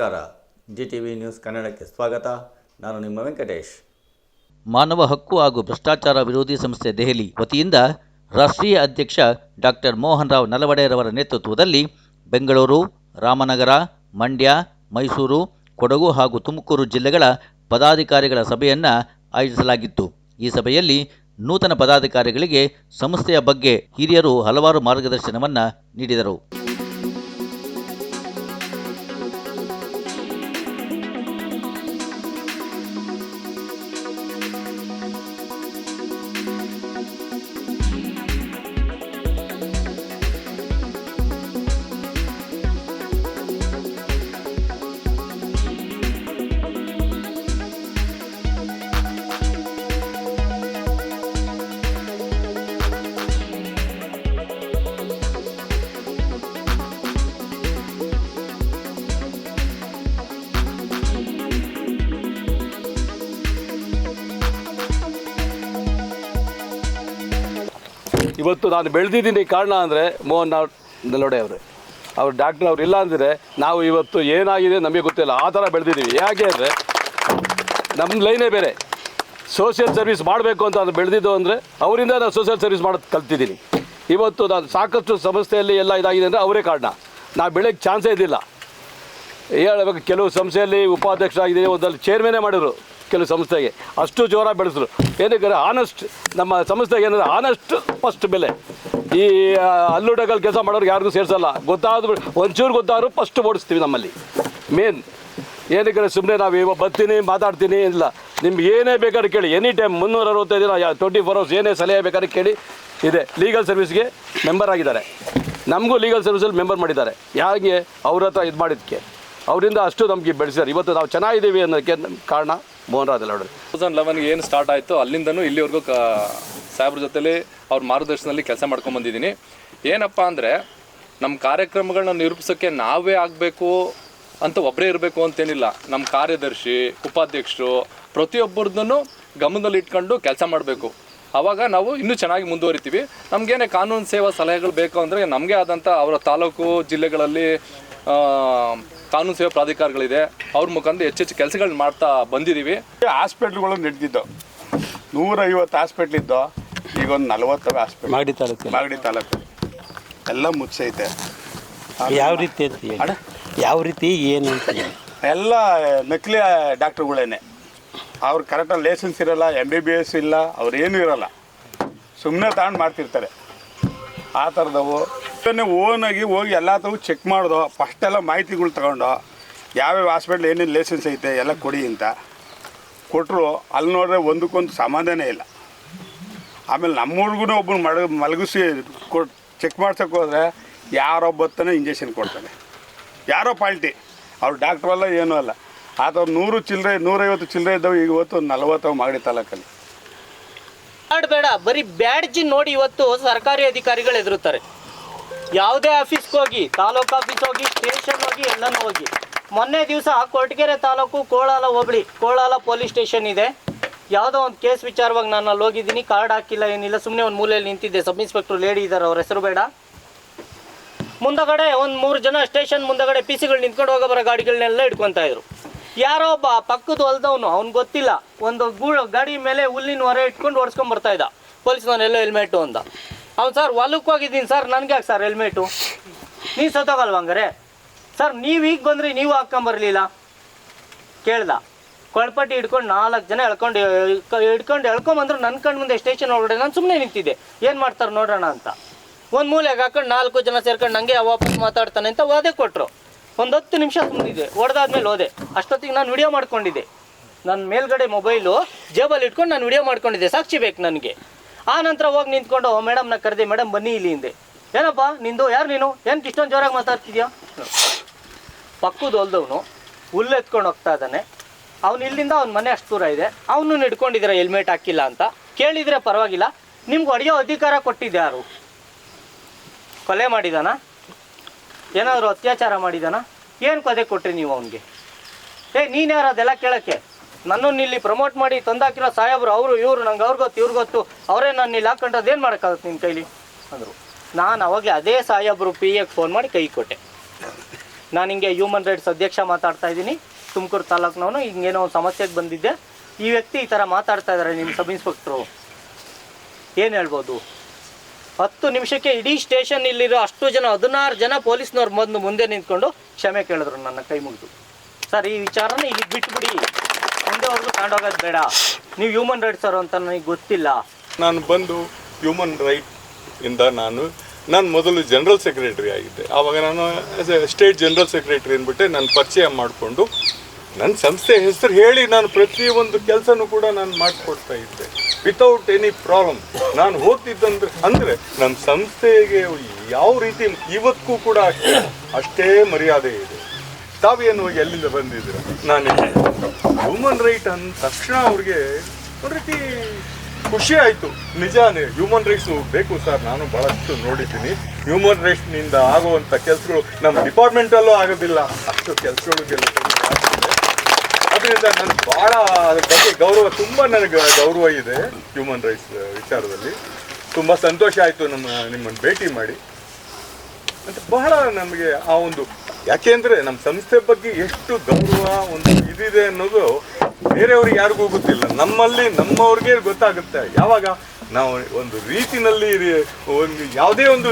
ನಮಸ್ಕಾರ. G T V news ಕನ್ನಡಕ್ಕೆ ಸ್ವಾಗತ. ನಾನು ನಿಮ್ಮ ವೆಂಕಟೇಶ್. ಮಾನವ ಹಕ್ಕು ಹಾಗೂ ಭ್ರಷ್ಟಾಚಾರ ವಿರೋಧಿ ಸಂಸ್ಥೆ ದೆಹಲಿ ವತಿಯಿಂದ ರಾಷ್ಟ್ರೀಯ ಅಧ್ಯಕ್ಷ ಡಾಕ್ಟರ್ ಮೋಹನ್ ರಾವ್ ನಲವಡೆರವರ ನೇತೃತ್ವದಲ್ಲಿ ಬೆಂಗಳೂರು, ರಾಮನಗರ, ಮಂಡ್ಯ, ಮೈಸೂರು, ಕೊಡಗು ಹಾಗೂ ತುಮಕೂರು ಜಿಲ್ಲೆಗಳ ಪದಾಧಿಕಾರಿಗಳ ಸಭೆಯನ್ನು ಆಯೋಜಿಸಲಾಗಿತ್ತು. ಈ ಸಭೆಯಲ್ಲಿ ನೂತನ ಪದಾಧಿಕಾರಿಗಳಿಗೆ ಸಂಸ್ಥೆಯ ಬಗ್ಗೆ ಹಿರಿಯರು ಹಲವಾರು ಮಾರ್ಗದರ್ಶನವನ್ನು ನೀಡಿದರು. ಇವತ್ತು ನಾನು ಬೆಳೆದಿದ್ದೀನಿ ಕಾರಣ ಅಂದರೆ ಮೋಹನ್ ನಾವ್ ನಲೋಡೆ ಅವರು. ಅವ್ರು ಡಾಕ್ಟರ್ ಅವ್ರು ಇಲ್ಲ ಅಂದರೆ ನಾವು ಇವತ್ತು ಏನಾಗಿದೆ ನಮಗೆ ಗೊತ್ತಿಲ್ಲ. ಆ ಥರ ಬೆಳೆದಿದ್ದೀವಿ. ಯಾಕೆ ಅಂದರೆ ನಮ್ಮ ಲೈನೇ ಬೇರೆ. ಸೋಷಿಯಲ್ ಸರ್ವಿಸ್ ಮಾಡಬೇಕು ಅಂತ ಅದು ಬೆಳೆದಿದ್ದು ಅಂದರೆ ಅವರಿಂದ ನಾನು ಸೋಷಿಯಲ್ ಸರ್ವಿಸ್ ಮಾಡೋದು ಕಲ್ತಿದ್ದೀನಿ. ಇವತ್ತು ನಾನು ಸಾಕಷ್ಟು ಸಂಸ್ಥೆಯಲ್ಲಿ ಎಲ್ಲ ಇದಾಗಿದೆ ಅಂದರೆ ಅವರೇ ಕಾರಣ. ನಾವು ಬೆಳೆಯೋಕ್ಕೆ ಚಾನ್ಸೇ ಇದ್ದಿಲ್ಲ. ಹೇಳಬೇಕು, ಕೆಲವು ಸಂಸ್ಥೆಯಲ್ಲಿ ಉಪಾಧ್ಯಕ್ಷರಾಗಿದ್ದೀನಿ. ಒಂದಲ್ಲಿ ಚೇರ್ಮನೇ ಮಾಡಿದ್ರು. ಕೆಲವು ಸಂಸ್ಥೆಗೆ ಅಷ್ಟು ಜೋರ ಬೆಳೆಸಿದ್ರು. ಏನಕ್ಕೆ ಆನೆಸ್ಟ್ ನಮ್ಮ ಸಂಸ್ಥೆಗೆ ಏನಂದ್ರೆ ಆನೆಸ್ಟ್ ಫಸ್ಟ್ ಬೆಲೆ. ಈ ಆ, ಹಲ್ಲುಡಗಲ್ ಕೆಲಸ ಮಾಡೋರಿಗೆ ಯಾರಿಗೂ ಸೇರಿಸಲ್ಲ. ಗೊತ್ತಾದ್ರು ಒಂಚೂರು ಗೊತ್ತಾದ್ರು ಫಸ್ಟ್ ಓಡಿಸ್ತೀವಿ ನಮ್ಮಲ್ಲಿ. ಮೇನ್ ಏನಕ್ಕೆ ಸುಮ್ಮನೆ ನಾವು ಇವಾಗ ಬರ್ತೀನಿ ಮಾತಾಡ್ತೀನಿ ಇಲ್ಲ. ನಿಮ್ಗೆ ಏನೇ ಬೇಕಾದ್ರೆ ಕೇಳಿ ಎನಿ ಟೈಮ್ ಮುನ್ನೂರ ಅರವತ್ತೈದು ದಿನ ಟ್ವೆಂಟಿ ಫೋರ್ ಅವರ್ಸ್ ಏನೇ ಸಲಹೆ ಬೇಕಾದ್ರೆ ಕೇಳಿ ಇದೆ. ಲೀಗಲ್ ಸರ್ವಿಸ್ಗೆ ಮೆಂಬರ್ ಆಗಿದ್ದಾರೆ. ನಮಗೂ ಲೀಗಲ್ ಸರ್ವಿಸಲ್ಲಿ ಮೆಂಬರ್ ಮಾಡಿದ್ದಾರೆ. ಯಾಕೆ? ಅವ್ರ ಹತ್ರ ಇದು ಮಾಡಿದ್ದಕ್ಕೆ ಅವರಿಂದ ಅಷ್ಟು ನಮಗೆ ಬೆಳೆಸಿದ್ದಾರೆ. ಇವತ್ತು ನಾವು ಚೆನ್ನಾಗಿದ್ದೀವಿ ಅನ್ನೋದಕ್ಕೆ ನಮ್ ಕಾರಣ ಮೋಹನ್ ರಾವ್ ಅವರು ಟೂ ತೌಸಂಡ್ ಲೆವೆನ್ಗೆ ಏನು ಸ್ಟಾರ್ಟ್ ಆಯಿತು? ಅಲ್ಲಿಂದನೂ ಇಲ್ಲಿವರೆಗೂ ಸಾಹೇಬ್ರ ಜೊತೆಲಿ ಅವ್ರ ಮಾರ್ಗದರ್ಶನದಲ್ಲಿ ಕೆಲಸ ಮಾಡ್ಕೊಂಡು ಬಂದಿದ್ದೀನಿ ಏನಪ್ಪ ಅಂದರೆ ನಮ್ಮ ಕಾರ್ಯಕ್ರಮಗಳನ್ನ ನಿರೂಪಿಸೋಕ್ಕೆ ನಾವೇ ಆಗಬೇಕು ಅಂತ ಒಬ್ಬರೇ ಇರಬೇಕು ಅಂತೇನಿಲ್ಲ. ನಮ್ಮ ಕಾರ್ಯದರ್ಶಿ, ಉಪಾಧ್ಯಕ್ಷರು, ಪ್ರತಿಯೊಬ್ಬರದನ್ನು ಗಮನದಲ್ಲಿ ಇಟ್ಕೊಂಡು ಕೆಲಸ ಮಾಡಬೇಕು. ಆವಾಗ ನಾವು ಇನ್ನೂ ಚೆನ್ನಾಗಿ ಮುಂದುವರಿತೀವಿ. ನಮಗೇನೇ ಕಾನೂನು ಸೇವಾ ಸಲಹೆಗಳು ಬೇಕು ಅಂದರೆ ನಮಗೆ ಆದಂಥ ಅವರ ತಾಲೂಕು, ಜಿಲ್ಲೆಗಳಲ್ಲಿ ಕಾನೂನು ಸೇವಾ ಪ್ರಾಧಿಕಾರಗಳಿದೆ. ಅವ್ರ ಮುಖಾಂತರ ಹೆಚ್ಚೆಚ್ಚು ಕೆಲಸಗಳನ್ನ ಮಾಡ್ತಾ ಬಂದಿದ್ದೀವಿ ಹಾಸ್ಪಿಟ್ಲ್ಗಳು ನಡೆದಿದ್ದು. ನೂರೈವತ್ತು ಹಾಸ್ಪಿಟ್ಲ್ ಇದ್ದು ಈಗ ಒಂದು ನಲವತ್ತು ಹಾಸ್ಪಿಟ್ಲ್. ಮಾಗಡಿ ತಾಲೂಕು ಮಾಗಡಿ ತಾಲೂಕು. ಎಲ್ಲ ಮುಚ್ಚೈತೆ. ಯಾವ ರೀತಿ ಅಂತ ಹೇಳಿ. ಯಾವ ರೀತಿ ಏನು ಅಂತ ಹೇಳಿ. ಎಲ್ಲ ನಕಲಿ ಡಾಕ್ಟ್ರುಗಳೇನೆ. ಅವ್ರು ಕರೆಕ್ಟಾಗಿ ಲೈಸೆನ್ಸ್ ಇರಲ್ಲ ಎಂ ಬಿ ಬಿ ಎಸ್ ಇಲ್ಲ ಅವ್ರು ಏನೂ ಇರಲ್ಲ. ಸುಮ್ಮನೆ ತಗೊಂಡು ಮಾಡ್ತಿರ್ತಾರೆ. ಆ ಥರದವು. ಓನಾಗಿ ಹೋಗಿ ಎಲ್ಲ ಚೆಕ್ ಮಾಡ್ದು ಫಸ್ಟ್ ಎಲ್ಲ ಮಾಹಿತಿಗಳು ತಗೊಂಡು, ಯಾವ್ಯಾವ ಹಾಸ್ಪಿಟ್ಲ್ ಏನೇನು ಲೈಸೆನ್ಸ್ ಐತೆ ಎಲ್ಲ ಕೊಡಿ ಅಂತ. ಕೊಟ್ಟರು ಅಲ್ಲಿ ನೋಡಿದ್ರೆ ಒಂದಕ್ಕೊಂದು ಸಮಾಧಾನ ಇಲ್ಲ. ಆಮೇಲೆ ನಮ್ಮೂರಿಗೂ ಒಬ್ಬನ ಮಡ ಮಲಗಿಸಿ ಕೊಟ್ಟು ಚೆಕ್ ಮಾಡ್ಸೋಕೆ ಹೋದರೆ ಯಾರೊಬ್ಬತ್ತನೇ ಇಂಜೆಕ್ಷನ್ ಕೊಡ್ತಾನೆ ಯಾರೋ ಪಾಲ್ಟಿ ಅವ್ರು ಡಾಕ್ಟ್ರು ಅಲ್ಲ, ಏನೂ ಅಲ್ಲ. ಆತ ನೂರು ಚಿಲ್ಲರೆ ನೂರೈವತ್ತು ಚಿಲ್ಲರೆ ಇದ್ದವು, ಈಗ ಇವತ್ತು ನಲವತ್ತು ಮಾಗಡಿ ತಾಲೂಕಲ್ಲಿ. ಬೇಡ ಬರೀ ಬ್ಯಾಡ್ಜಿ ನೋಡಿ ಇವತ್ತು ಸರ್ಕಾರಿ ಅಧಿಕಾರಿಗಳು ಎದುರುತ್ತಾರೆ ಯಾವುದೇ ಆಫೀಸ್ಗೆ ಹೋಗಿ, ತಾಲೂಕು ಆಫೀಸ್ ಹೋಗಿ ಸ್ಟೇಷನ್ ಹೋಗಿ, ಎಲ್ಲನೂ ಹೋಗಿ. ಮೊನ್ನೆ ದಿವಸ ಕೊರಟಗೆರೆ ತಾಲೂಕು ಕೋಳಾಲ ಹೋಬಳಿ ಕೋಳಾಲ ಪೊಲೀಸ್ ಸ್ಟೇಷನ್ ಇದೆ. ಯಾವುದೋ ಒಂದು ಕೇಸ್ ವಿಚಾರವಾಗಿ ನಾನು ಅಲ್ಲಿ ಹೋಗಿದ್ದೀನಿ ಕಾರ್ಡ್ ಹಾಕಿಲ್ಲ, ಏನಿಲ್ಲ ಸುಮ್ಮನೆ ಒಂದು ಮೂಲೆಯಲ್ಲಿ ನಿಂತಿದ್ದೆ. ಸಬ್ ಇನ್ಸ್ಪೆಕ್ಟರ್ ಲೇಡಿ ಇದ್ದಾರೆ ಅವ್ರ ಹೆಸರು ಬೇಡ. ಮುಂದಗಡೆ ಒಂದು ಮೂರು ಜನ ಸ್ಟೇಷನ್ ಮುಂದಗಡೆ ಪಿ ಸಿಗಳು ನಿಂತ್ಕೊಂಡು ಹೋಗೋ ಬರೋ ಗಾಡಿಗಳನ್ನೆಲ್ಲ ಇಟ್ಕೊತಾ ಇದ್ರು. ಯಾರೋ ಒಬ್ಬ ಪಕ್ಕದ ಹೊಲ್ದವನು ಅವ್ನು ಗೊತ್ತಿಲ್ಲ. ಒಂದು ಗೂಳು ಗಾಡಿ ಮೇಲೆ ಹುಲ್ಲಿನ ಹೊರ ಇಟ್ಕೊಂಡು ಓಡಿಸ್ಕೊಂಡ್ ಬರ್ತಾ ಇದ್ದ. ಪೊಲೀಸ್ನವನ್ನೆಲ್ಲ ಹೆಲ್ಮೆಟು ಅಂದ ಅವ್ನು ಸರ್ ಹೊಲಕ್ಕೆ ಹೋಗಿದ್ದೀನಿ ಸರ್, ನನಗೆ ಯಾಕೆ ಸರ್ ಹೆಲ್ಮೆಟು ನೀವು ಸತ್ತೋಗಲ್ವ ಹಂಗಾರೆ? ಸರ್, ನೀವು ಈಗ ಬಂದ್ರಿ, ನೀವು ಹಾಕ್ಕೊಂಬರ್ಲಿಲ್ಲ ಕೇಳ್ದ. ಕೊಳಪಟ್ಟಿ ಹಿಡ್ಕೊಂಡು ನಾಲ್ಕು ಜನ ಎಳ್ಕೊಂಡು, ಹಿಡ್ಕೊಂಡು ಎಳ್ಕೊಂಬಂದ್ರು ನನ್ನ ಕಣ್ಣು ಮುಂದೆ ಸ್ಟೇಷನ್ ಒಳಗಡೆ ನಾನು ಸುಮ್ಮನೆ ನಿಂತಿದ್ದೆ. ಏನು ಮಾಡ್ತಾರೆ ನೋಡೋಣ ಅಂತ. ಒಂದು ಮೂಲೆಗೆ ಹಾಕೊಂಡು ನಾಲ್ಕು ಜನ ಸೇರ್ಕೊಂಡು ನನಗೆ ವಾಪಸ್ ಮಾತಾಡ್ತಾನೆ ಅಂತ ಓದೇ ಕೊಟ್ಟರು ಒಂದು ಹತ್ತು ನಿಮಿಷ ಸುಮ್ಮನಿದೆ ಹೊಡೆದಾದ್ಮೇಲೆ ಓದೆ ಅಷ್ಟೊತ್ತಿಗೆ ನಾನು ವಿಡಿಯೋ ಮಾಡ್ಕೊಂಡಿದ್ದೆ. ನನ್ನ ಮೇಲ್ಗಡೆ ಮೊಬೈಲು ಜೇಬಲ್ಲಿ ಇಟ್ಕೊಂಡು ನಾನು ವಿಡಿಯೋ ಮಾಡ್ಕೊಂಡಿದ್ದೆ. ಸಾಕ್ಷಿ ಬೇಕು ನನಗೆ. ಆ ನಂತರ ಹೋಗಿ ನಿಂತ್ಕೊಂಡು ಮೇಡಮ್ನ ಕರೆದೆ, ಮೇಡಮ್ ಬನ್ನಿ ಇಲ್ಲಿ ಹಿಂದೆ. ಏನಪ್ಪ, ನಿಂದು? ಯಾರು ನೀನು? ಏನಕ್ಕೆ ಇಷ್ಟೊಂದು ಜೋರಾಗಿ ಮಾತಾಡ್ತಿದ್ಯಾ? ಪಕ್ಕದ ಹೊಲ್ದವನು ಹುಲ್ಲು ಎತ್ಕೊಂಡು ಹೋಗ್ತಾ ಇದ್ದಾನೆ. ಅವ್ನು ಇಲ್ಲಿಂದ ಅವ್ನ ಮನೆ ಅಷ್ಟು ದೂರ ಇದೆ. ಅವನು ಹಿಡ್ಕೊಂಡಿದ್ದೀರ ಹೆಲ್ಮೆಟ್ ಹಾಕಿಲ್ಲ ಅಂತ. ಕೇಳಿದರೆ ಪರವಾಗಿಲ್ಲ. ನಿಮ್ಗೆ ಹೊಡೆಯೋ ಅಧಿಕಾರ ಕೊಟ್ಟಿದ್ದೆ ಯಾರು? ಕೊಲೆ ಮಾಡಿದಾನ? ಏನಾದರೂ ಅತ್ಯಾಚಾರ ಮಾಡಿದಾನ? ಏನು ಕೊದೆ ಕೊಟ್ರಿ ನೀವು ಅವನಿಗೆ? ಏ, ನೀನು ಯಾರು ಅದೆಲ್ಲ ಕೇಳೋಕ್ಕೆ? ನನ್ನನ್ನು ಇಲ್ಲಿ ಪ್ರಮೋಟ್ ಮಾಡಿ ತಂದಾಕಿರೋ ಸಾಹೇಬ್ರು ಅವರು, ಇವರು, ನಂಗೆ ಅವ್ರು ಗೊತ್ತು, ಇವ್ರು ಗೊತ್ತು. ಅವರೇ ನಾನು ಇಲ್ಲಿ ಹಾಕೊಂಡು ಅದೇನು ಮಾಡೋಕ್ಕಾಗುತ್ತೆ ನಿನ್ನ ಕೈಲಿ? ಅಂದರು. ನಾನು ಅವಾಗಲೇ ಅದೇ ಸಾಹೇಬ್ರು ಪಿ ಎಗೆ ಫೋನ್ ಮಾಡಿ ಕೈ ಕೊಟ್ಟೆ. ನಾನು ಹಿಂಗೆ ಹ್ಯೂಮನ್ ರೈಟ್ಸ್ ಅಧ್ಯಕ್ಷ ಮಾತಾಡ್ತಾ ಇದ್ದೀನಿ. ತುಮಕೂರು ತಾಲೂಕಿನವನು ಹಿಂಗೇನೋ ಒಂದು ಸಮಸ್ಯೆಗೆ ಬಂದಿದ್ದೆ. ಈ ವ್ಯಕ್ತಿ ಈ ಥರ ಮಾತಾಡ್ತಾ ಇದ್ದಾರೆ ನಿಮ್ಮ ಸಬ್ ಇನ್ಸ್ಪೆಕ್ಟ್ರು ಏನು ಹೇಳ್ಬೋದು? ಹತ್ತು ನಿಮಿಷಕ್ಕೆ ಇಡೀ ಸ್ಟೇಷನ್ ಇಲ್ಲಿರೋ ಅಷ್ಟು ಜನ, ಹದಿನಾರು ಜನ ಪೊಲೀಸ್ನವ್ರು ಬಂದು ಮುಂದೆ ನಿಂತ್ಕೊಂಡು ಕ್ಷಮೆ ಕೇಳಿದ್ರು ನನ್ನ ಕೈ ಮುಗಿದು. ಸರ್, ಈ ವಿಚಾರನ ಇಲ್ಲಿ ಬಿಟ್ಬಿಡಿ. ಮುಂದೆವರೆಗೂ ತಗೊಂಡೋಗೋದು ಬೇಡ. ನೀವು ಹ್ಯೂಮನ್ ರೈಟ್ಸ್ ಅವರು ಅಂತ ನನಗೆ ಗೊತ್ತಿಲ್ಲ. ನಾನು ಬಂದು ಹ್ಯೂಮನ್ ರೈಟ್ ಇಂದ ನಾನು ನಾನು ಮೊದಲು ಜನರಲ್ ಸೆಕ್ರೆಟರಿ ಆಗಿದ್ದೆ. ಆವಾಗ ನಾನು ಸ್ಟೇಟ್ ಜನರಲ್ ಸೆಕ್ರೆಟರಿ ಅಂದ್ಬಿಟ್ಟು ನಾನು ಪರಿಚಯ ಮಾಡಿಕೊಂಡು ನನ್ನ ಸಂಸ್ಥೆ ಹೆಸರು ಹೇಳಿ ನಾನು ಪ್ರತಿಯೊಂದು ಕೆಲಸನೂ ಕೂಡ ನಾನು ಮಾಡಿಕೊಡ್ತಾ ಇದ್ದೆ. ವಿತೌಟ್ ಎನಿ ಪ್ರಾಬ್ಲಮ್ ನಾನು ಹೋಗ್ತಿದ್ದಂದ್ರೆ, ಅಂದರೆ ನಮ್ಮ ಸಂಸ್ಥೆಗೆ ಯಾವ ರೀತಿ, ಇವತ್ತಿಗೂ ಕೂಡ ಅಷ್ಟೇ ಮರ್ಯಾದೆ ಇದೆ. ತಾವೇನು ಎಲ್ಲಿಂದ ಬಂದಿದ್ದೀರ? ನಾನು ಹ್ಯೂಮನ್ ರೈಟ್ ಅಂದ ತಕ್ಷಣ ಅವ್ರಿಗೆ ಒಂದು ರೀತಿ ಖುಷಿ ಆಯಿತು. ನಿಜಾನೇ ಹ್ಯೂಮನ್ ರೈಟ್ಸ್ ಬೇಕು ಸರ್ ನಾನು ಭಾಳಷ್ಟು ನೋಡಿದ್ದೀನಿ. ಹ್ಯೂಮನ್ ರೈಟ್ಸ್ನಿಂದ ಆಗುವಂಥ ಕೆಲಸಗಳು ನಮ್ಮ ಡಿಪಾರ್ಟ್ಮೆಂಟಲ್ಲೂ ಆಗೋದಿಲ್ಲ. ಅಷ್ಟು ಕೆಲಸಗಳು ಅದರಿಂದ ನನಗೆ ಭಾಳ ಅದ್ರ ಬಗ್ಗೆ ಗೌರವ ತುಂಬ ನನಗೆ ಗೌರವ ಇದೆ ಹ್ಯೂಮನ್ ರೈಟ್ಸ್ ವಿಚಾರದಲ್ಲಿ. ತುಂಬ ಸಂತೋಷ ಆಯಿತು ನಮ್ಮ ನಿಮ್ಮನ್ನು ಭೇಟಿ ಮಾಡಿ. ಅಂತ ಬಹಳ ನಮಗೆ ಆ ಒಂದು ಯಾಕೆಂದ್ರೆ ನಮ್ಮ ಸಂಸ್ಥೆ ಬಗ್ಗೆ ಎಷ್ಟು ಗೌರವ, ಒಂದು ಇದಿದೆ ಅನ್ನೋದು ಬೇರೆಯವ್ರಿಗೆ ಯಾರಿಗೂ ಗೊತ್ತಿಲ್ಲ. ನಮ್ಮಲ್ಲಿ ನಮ್ಮವ್ರಿಗೆ ಗೊತ್ತಾಗುತ್ತೆ. ಯಾವಾಗ ನಾವು ಒಂದು ರೀತಿನಲ್ಲಿ ಒಂದು ಯಾವುದೇ ಒಂದು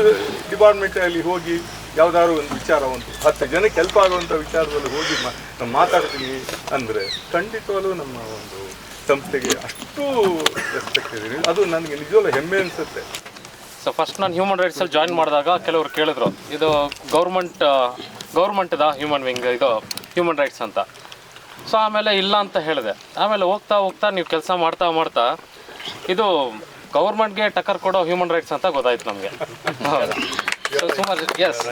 ಡಿಪಾರ್ಟ್ಮೆಂಟ್ ಅಲ್ಲಿ ಹೋಗಿ ಯಾವ್ದಾದ್ರು ಒಂದು ವಿಚಾರ, ಒಂದು ಹತ್ತು ಜನಕ್ಕೆ ಹೆಲ್ಪ್ ಆಗುವಂಥ ವಿಚಾರದಲ್ಲಿ ಹೋಗಿ ನಾವು ಮಾತಾಡ್ತೀವಿ ಅಂದರೆ ಖಂಡಿತವಾಗ್ಲೂ ನಮ್ಮ ಒಂದು ಸಂಸ್ಥೆಗೆ ಅಷ್ಟು ರೆಸ್ಪೆಕ್ಟ್ ಇದೆ. ಅದು ನನಗೆ ನಿಜವಲ್ಲ ಹೆಮ್ಮೆ ಅನಿಸುತ್ತೆ. ಸೊ ಫಸ್ಟ್ ನಾನು ಹ್ಯೂಮನ್ ರೈಟ್ಸಲ್ಲಿ ಜಾಯಿನ್ ಮಾಡಿದಾಗ ಕೆಲವರು ಕೇಳಿದ್ರು, ಇದು ಗೌರ್ಮೆಂಟ್ ಗೌರ್ಮೆಂಟ್ದ ಹ್ಯೂಮನ್ ವಿಂಗ್ ಇದು ಹ್ಯೂಮನ್ ರೈಟ್ಸ್ ಅಂತ. ಸೊ ಆಮೇಲೆ ಇಲ್ಲ ಅಂತ ಹೇಳಿದೆ. ಆಮೇಲೆ ಹೋಗ್ತಾ ಹೋಗ್ತಾ ನೀವು ಕೆಲಸ ಮಾಡ್ತಾ ಮಾಡ್ತಾ ಇದು ಗೌರ್ಮೆಂಟ್ಗೆ ಟಕ್ಕರ್ ಕೊಡೋ ಹ್ಯೂಮನ್ ರೈಟ್ಸ್ ಅಂತ ಗೊತ್ತಾಯ್ತು ನಮಗೆ. ಸೊ ಸುಮಾರು ಎಸ್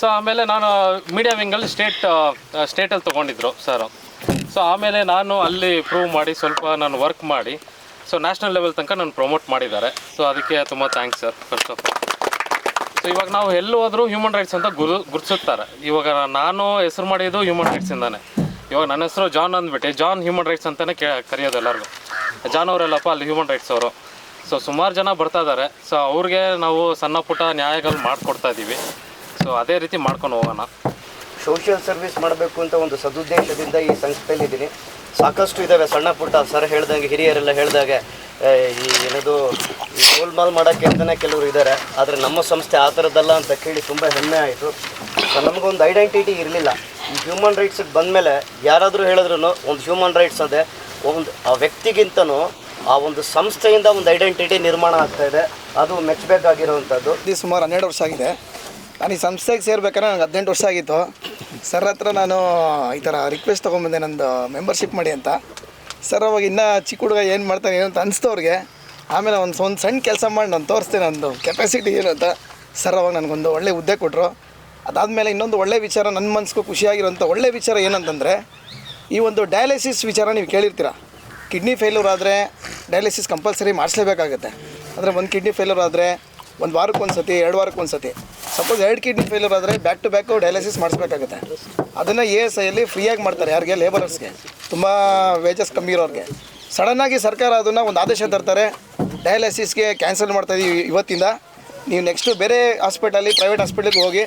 ಸೊ ಆಮೇಲೆ ನಾನು ಮೀಡಿಯಾ ವಿಂಗಲ್ಲಿ ಸ್ಟೇಟ್ ಸ್ಟೇಟಲ್ಲಿ ತೊಗೊಂಡಿದ್ರು ಸರ್ ಸೊ ಆಮೇಲೆ ನಾನು ಅಲ್ಲಿ ಪ್ರೂವ್ ಮಾಡಿ, ಸ್ವಲ್ಪ ನಾನು ವರ್ಕ್ ಮಾಡಿ ಸೊ ನ್ಯಾಷನಲ್ ಲೆವೆಲ್ ತನಕ ನಾನು ಪ್ರಮೋಟ್ ಮಾಡಿದ್ದಾರೆ. ಸೊ ಅದಕ್ಕೆ ತುಂಬ thanks sir first of all so ಇವಾಗ ನಾವು ಎಲ್ಲಿ ಹೋದರೂ ಹ್ಯೂಮನ್ ರೈಟ್ಸ್ ಅಂತ ಗುರು ಗುರುತಿಸುತ್ತಾರೆ. ಇವಾಗ ನಾನು ಹೆಸರು ಮಾಡಿದ್ದು ಹ್ಯೂಮನ್ ರೈಟ್ಸಿಂದಾನೆ ಇವಾಗ ನನ್ನ ಹೆಸರು ಜಾನ್ ಅಂದ್ಬಿಟ್ಟು ಜಾನ್ ಹ್ಯೂಮನ್ ರೈಟ್ಸ್ ಅಂತಲೇ ಕೇ ಕರೆಯೋದು ಎಲ್ಲರಿಗೂ. ಜಾನ್ ಅವರೆಲ್ಲಪ್ಪ, ಅಲ್ಲಿ ಹ್ಯೂಮನ್ ರೈಟ್ಸ್ ಅವರು. ಸೊ ಸುಮಾರು ಜನ ಬರ್ತಾ ಇದ್ದಾರೆ ಸೊ ಅವ್ರಿಗೆ ನಾವು ಸಣ್ಣ ಪುಟ್ಟ ನ್ಯಾಯಗಳು ಮಾಡಿಕೊಡ್ತಾ ಇದ್ದೀವಿ. ಸೊ ಅದೇ ರೀತಿ ಮಾಡ್ಕೊಂಡು ಹೋಗೋಣ. ಸೋಷಿಯಲ್ ಸರ್ವಿಸ್ ಮಾಡಬೇಕು ಅಂತ ಒಂದು ಸದುದ್ದೇಶದಿಂದ ಈ ಸಂಸ್ಥೆಯಲ್ಲಿ ಇದ್ದೀನಿ ಸಾಕಷ್ಟು ಇದ್ದಾವೆ ಸಣ್ಣ ಪುಟ್ಟ ಸರ್ ಹೇಳ್ದಂಗೆ, ಹಿರಿಯರೆಲ್ಲ ಹೇಳ್ದಾಗೆ ಈ ಏನದು, ಈ ಗೋಲ್ಮಾಲ್ ಮಾಡೋಕ್ಕೆ ಅಂತಲೇ ಕೆಲವರು ಇದ್ದಾರೆ ಆದರೆ ನಮ್ಮ ಸಂಸ್ಥೆ ಆ ಥರದ್ದಲ್ಲ ಅಂತ ಕೇಳಿ ತುಂಬ ಹೆಮ್ಮೆ ಆಯಿತು. ನಮಗೊಂದು ಐಡೆಂಟಿಟಿ ಇರಲಿಲ್ಲ. ಈ ಹ್ಯೂಮನ್ ರೈಟ್ಸಿಗೆ ಬಂದಮೇಲೆ ಯಾರಾದರೂ ಹೇಳಿದ್ರು ಒಂದು ಹ್ಯೂಮನ್ ರೈಟ್ಸ್ ಅದೇ. ಒಂದು, ಆ ವ್ಯಕ್ತಿಗಿಂತನೂ ಆ ಒಂದು ಸಂಸ್ಥೆಯಿಂದ ಒಂದು ಐಡೆಂಟಿಟಿ ನಿರ್ಮಾಣ ಆಗ್ತಾ ಇದೆ. ಅದು ಮೆಚ್ಚಬೇಕಾಗಿರುವಂಥದ್ದು. ಸುಮಾರು ಹನ್ನೆರಡು ವರ್ಷ ಆಗಿದೆ. ನಾನು ಈ ಸಂಸ್ಥೆಗೆ ಸೇರ್ಬೇಕಾದ್ರೆ ನನಗೆ ಹದಿನೆಂಟು ವರ್ಷ ಆಗಿತ್ತು. ಸರ್ ಹತ್ರ ನಾನು ಈ ಥರ ರಿಕ್ವೆಸ್ಟ್ ತೊಗೊಂಬಂದೆ, ನಂದು ಮೆಂಬರ್ಶಿಪ್ ಮಾಡಿ ಅಂತ. ಸರ್ ಅವಾಗ ಇನ್ನೂ ಚಿಕ್ಕ ಹುಡುಗ ಏನು ಮಾಡ್ತಾನೆ ಏನು ಅಂತ ಅನಿಸ್ತು ಅವ್ರಿಗೆ. ಆಮೇಲೆ ಒಂದು ಒಂದು ಸಣ್ಣ ಕೆಲಸ ಮಾಡಿ ನಾನು ತೋರಿಸ್ತೇನೆ ನಂದು ಕೆಪಾಸಿಟಿ ಏನು ಅಂತ. ಸರ್ ಅವಾಗ ನನಗೊಂದು ಒಳ್ಳೆ ಹುದ್ದೆ ಕೊಟ್ಟರು ಅದಾದಮೇಲೆ ಇನ್ನೊಂದು ಒಳ್ಳೆ ವಿಚಾರ ನನ್ನ ಮನಸ್ಸಿಗೂ ಖುಷಿಯಾಗಿರೋಂಥ ಒಳ್ಳೆ ವಿಚಾರ ಏನಂತಂದರೆ, ಈ ಒಂದು ಡಯಾಲಿಸಿಸ್ ವಿಚಾರ ನೀವು ಕೇಳಿರ್ತೀರ. ಕಿಡ್ನಿ ಫೇಲ್ಯೂರ್ ಆದರೆ ಡಯಾಲಿಸಿಸ್ ಕಂಪಲ್ಸರಿ ಮಾಡಿಸ್ಲೇಬೇಕಾಗುತ್ತೆ. ಅಂದರೆ ಒಂದು ಕಿಡ್ನಿ ಫೇಲ್ಯೂರ್ ಆದರೆ ಒಂದು ವಾರಕ್ಕೆ ಒಂದು ಸತಿ, ಎರಡು ವಾರಕ್ಕೆ ಒಂದು ಸತಿ. ಸಪೋಸ್ ಎರಡು ಕಿಡ್ನಿ ಫೇಲ್ಯೂರ್ ಆದರೆ ಬ್ಯಾಕ್ ಟು ಬ್ಯಾಕು ಡಯಾಲಿಸಿಸ್ ಮಾಡಿಸ್ಬೇಕಾಗುತ್ತೆ. ಅದನ್ನು ಎ ಎಸ್ ಐಯಲ್ಲಿ ಫ್ರೀಯಾಗಿ ಮಾಡ್ತಾರೆ ಯಾರಿಗೆ ಲೇಬರರ್ಸ್ಗೆ ತುಂಬ ವೇಜಸ್ ಕಮ್ಮಿ ಇರೋರಿಗೆ. ಸಡನ್ನಾಗಿ ಸರ್ಕಾರ ಅದನ್ನು ಒಂದು ಆದೇಶ ತರ್ತಾರೆ. ಡಯಾಲಿಸಿಸ್ಗೆ ಕ್ಯಾನ್ಸಲ್ ಮಾಡ್ತಾ ಇದೀವಿ ಇವತ್ತಿಂದ. ನೀವು ನೆಕ್ಸ್ಟು ಬೇರೆ ಹಾಸ್ಪಿಟಲಿ ಪ್ರೈವೇಟ್ ಹಾಸ್ಪಿಟ್ಲಿಗೆ ಹೋಗಿ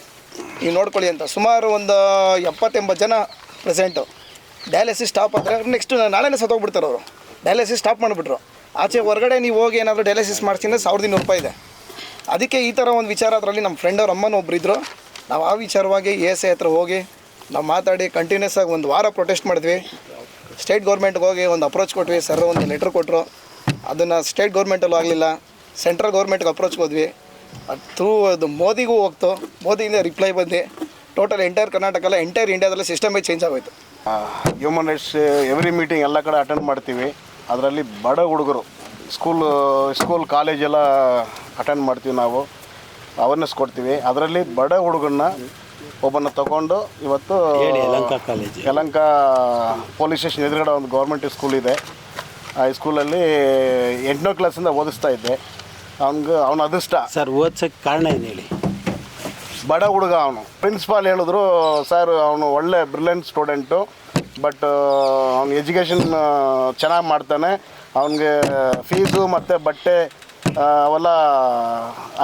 ನೀವು ನೋಡ್ಕೊಳ್ಳಿ ಅಂತ. ಸುಮಾರು ಒಂದು ಎಪ್ಪತ್ತೆಂಬತ್ತು ಜನ ಪ್ರೆಸೆಂಟು ಡಯಾಲಿಸಿಸ್ ಸ್ಟಾಪ್ ಆದರೆ ನೆಕ್ಸ್ಟ್ ನಾಳೆನೇ ಸತ್ತೋಗ್ಬಿಡ್ತಾರೆ ಅವರು. ಡಯಾಲಿಸಿಸ್ ಸ್ಟಾಪ್ ಮಾಡಿಬಿಟ್ರು. ಆಚೆ ಹೊರಗಡೆ ನೀವು ಹೋಗಿ ಏನಾದರೂ ಡಯಾಲಿಸಿಸ್ ಮಾಡ್ತೀನಿ ಸಾವಿರದ ಇನ್ನೂರು ರೂಪಾಯಿ ಇದೆ. ಅದಕ್ಕೆ ಈ ಥರ ಒಂದು ವಿಚಾರ ಅದರಲ್ಲಿ ನಮ್ಮ ಫ್ರೆಂಡ್ ಅವ್ರ ಅಮ್ಮನ ಒಬ್ರು ಇದ್ದರು ನಾವು ಆ ವಿಚಾರವಾಗಿ ಎ ಎಸ್ ಐ ಹತ್ರ ಹೋಗಿ, ನಾವು ಮಾತಾಡಿ ಕಂಟಿನ್ಯೂಸ್ ಆಗಿ ಒಂದು ವಾರ ಪ್ರೊಟೆಸ್ಟ್ ಮಾಡಿದ್ವಿ. ಸ್ಟೇಟ್ ಗೌರ್ಮೆಂಟ್ಗೆ ಹೋಗಿ ಒಂದು ಅಪ್ರೋಚ್ ಕೊಟ್ವಿ. ಸರ್ ಒಂದು ಲೆಟ್ರ್ ಕೊಟ್ಟರು ಅದನ್ನು ಸ್ಟೇಟ್ ಗೌರ್ಮೆಂಟಲ್ಲೂ ಆಗಲಿಲ್ಲ. ಸೆಂಟ್ರಲ್ ಗೌರ್ಮೆಂಟ್ಗೆ ಅಪ್ರೋಚ್ ಹೋದ್ವಿ. ಥ್ರೂ ಅದು ಮೋದಿಗೂ ಹೋಗ್ತು. ಮೋದಿಯಿಂದ ರಿಪ್ಲೈ ಬಂದು ಟೋಟಲ್ ಎಂಟೈರ್ ಕರ್ನಾಟಕ ಎಲ್ಲ ಎಂಟೈರ್ ಇಂಡಿಯಾದಲ್ಲಿ ಸಿಸ್ಟಮೇ ಚೇಂಜ್ ಆಗೋಯ್ತು. ಹ್ಯೂಮನ್ ರೈಟ್ಸ್ ಎವ್ರಿ ಮೀಟಿಂಗ್ ಎಲ್ಲ ಕಡೆ ಅಟೆಂಡ್ ಮಾಡ್ತೀವಿ. ಅದರಲ್ಲಿ ಬಡ ಹುಡುಗರು ಸ್ಕೂಲು ಸ್ಕೂಲ್ ಕಾಲೇಜೆಲ್ಲ ಅಟೆಂಡ್ ಮಾಡ್ತೀವಿ ನಾವು. ಅವೇರ್ನೆಸ್ ಕೊಡ್ತೀವಿ. ಅದರಲ್ಲಿ ಬಡ ಹುಡುಗನ್ನ ಒಬ್ಬನ ತಗೊಂಡು ಇವತ್ತು ಯಲಂಕ ಕಾಲೇಜು. ಪೊಲೀಸ್ ಸ್ಟೇಷನ್ ಎದುರುಗಡೆ ಒಂದು ಗೌರ್ಮೆಂಟ್ ಸ್ಕೂಲ್ ಇದೆ. ಆ ಸ್ಕೂಲಲ್ಲಿ ಎಂಟನೇ ಕ್ಲಾಸಿಂದ ಓದಿಸ್ತಾ ಇದ್ದೆ. ಅವ್ನಿಗೆ ಅವನ ಅದೃಷ್ಟ. ಸರ್ ಓದ್ಸೋಕ್ಕೆ ಕಾರಣ ಏನು ಹೇಳಿ? ಬಡ ಹುಡುಗ ಅವನು. ಪ್ರಿನ್ಸಿಪಾಲ್ ಹೇಳಿದ್ರು ಸರ್ ಅವನು ಒಳ್ಳೆ ಬ್ರಿಲಿಯಂಟ್ ಸ್ಟೂಡೆಂಟು ಬಟ್ ಅವ್ನು ಎಜುಕೇಷನ್ ಚೆನ್ನಾಗಿ ಮಾಡ್ತಾನೆ. ಅವನಿಗೆ ಫೀಸು ಮತ್ತು ಬಟ್ಟೆ ಅವೆಲ್ಲ